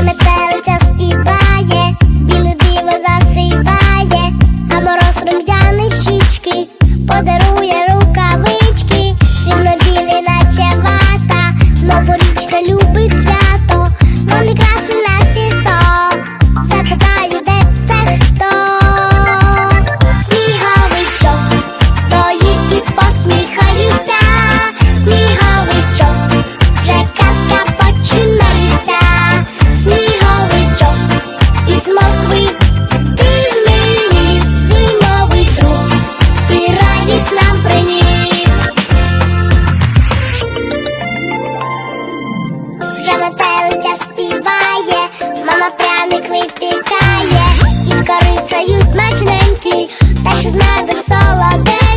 Вже співає, біле диво засипає, а мороз рум'яний щічки подарує руки. Пір'я метелиця співає, мама пряник випікає, із корицею смачненький, та що з медом солоденький.